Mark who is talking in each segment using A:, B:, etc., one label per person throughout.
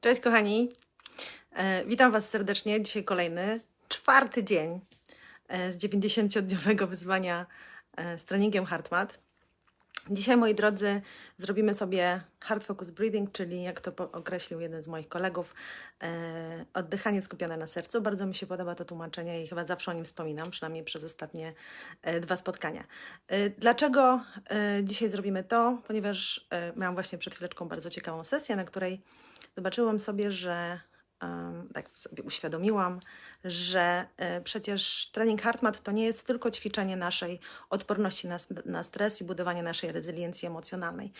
A: Cześć kochani, e, witam Was serdecznie. Dzisiaj kolejny, czwarty dzień e, z 90-dniowego wyzwania e, z treningiem HeartMath. Dzisiaj, moi drodzy, zrobimy sobie Hard Focus Breathing, czyli jak to określił jeden z moich kolegów, oddychanie skupione na sercu. Bardzo mi się podoba to tłumaczenie i chyba zawsze o nim wspominam, przynajmniej przez ostatnie dwa spotkania. Dlaczego dzisiaj zrobimy to? Ponieważ miałam właśnie przed chwileczką bardzo ciekawą sesję, na której zobaczyłam sobie, że tak sobie uświadomiłam, że e, przecież trening HeartMath to nie jest tylko ćwiczenie naszej odporności na, stres i budowanie naszej rezyliencji emocjonalnej.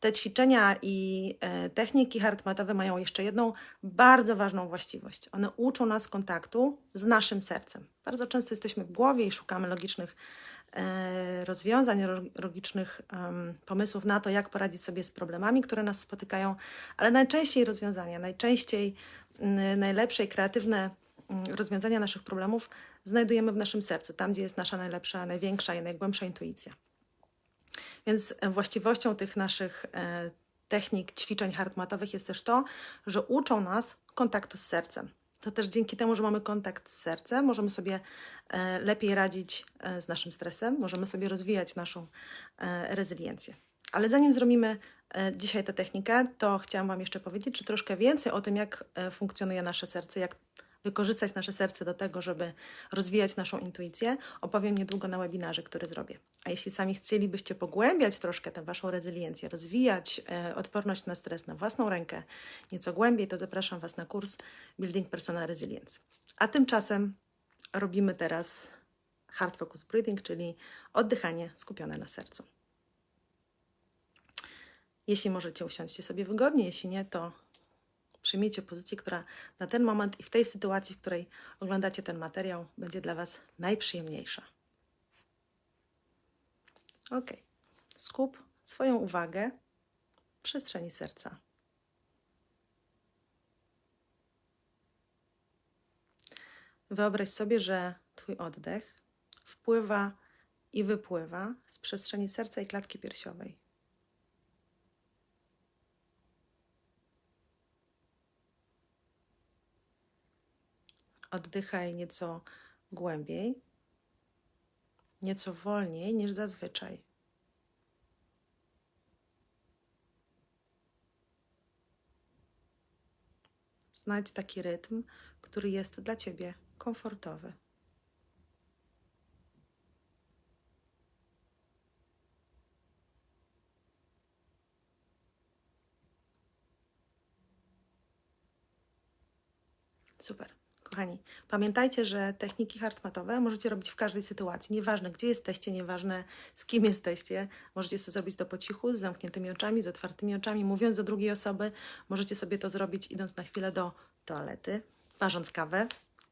A: Te ćwiczenia i e, techniki HeartMathowe mają jeszcze jedną bardzo ważną właściwość. One uczą nas kontaktu z naszym sercem. Bardzo często jesteśmy w głowie i szukamy logicznych rozwiązań, ro- logicznych pomysłów na to, jak poradzić sobie z problemami, które nas spotykają, ale najczęściej rozwiązania, najczęściej najlepsze i kreatywne rozwiązania naszych problemów znajdujemy w naszym sercu, tam gdzie jest nasza najlepsza, największa i najgłębsza intuicja. Więc e, właściwością tych naszych e, technik, ćwiczeń hartmatowych jest też to, że uczą nas kontaktu z sercem. To też dzięki temu, że mamy kontakt z sercem, możemy sobie e, lepiej radzić e, z naszym stresem, możemy sobie rozwijać naszą e, rezyliencję. Ale zanim zrobimy dzisiaj tę technikę, to chciałam Wam jeszcze powiedzieć, czy troszkę więcej o tym, jak funkcjonuje nasze serce, jak wykorzystać nasze serce do tego, żeby rozwijać naszą intuicję, opowiem niedługo na webinarze, który zrobię. A jeśli sami chcielibyście pogłębiać troszkę tę Waszą rezyliencję, rozwijać e, odporność na stres na własną rękę nieco głębiej, to zapraszam Was na kurs Building Personal Resilience. A tymczasem robimy teraz Hard Focus Breathing, czyli oddychanie skupione na sercu. Jeśli możecie, usiądźcie sobie wygodnie, jeśli nie, to przyjmijcie pozycję, która na ten moment i w tej sytuacji, w której oglądacie ten materiał, będzie dla Was najprzyjemniejsza. Ok. Skup swoją uwagę w przestrzeni serca. Wyobraź sobie, że Twój oddech wpływa i wypływa z przestrzeni serca i klatki piersiowej. Oddychaj nieco głębiej, nieco wolniej niż zazwyczaj. Znajdź taki rytm, który jest dla ciebie komfortowy. Super. Kochani, pamiętajcie, że techniki hartmatowe możecie robić w każdej sytuacji. Nieważne, gdzie jesteście, nieważne z kim jesteście. Możecie to zrobić do po cichu, z zamkniętymi oczami, z otwartymi oczami, mówiąc do drugiej osoby. Możecie sobie to zrobić idąc na chwilę do toalety, parząc kawę.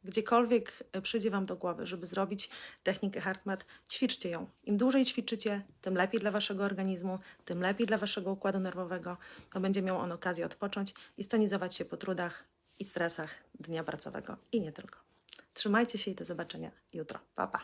A: Gdziekolwiek e, przyjdzie Wam do głowy, żeby zrobić technikę HeartMath, ćwiczcie ją. Im dłużej ćwiczycie, tym lepiej dla Waszego organizmu, tym lepiej dla Waszego układu nerwowego, bo będzie miał on okazję odpocząć i stonizować się po trudach i stresach dnia pracowego i nie tylko. Trzymajcie się i do zobaczenia jutro. Pa, pa.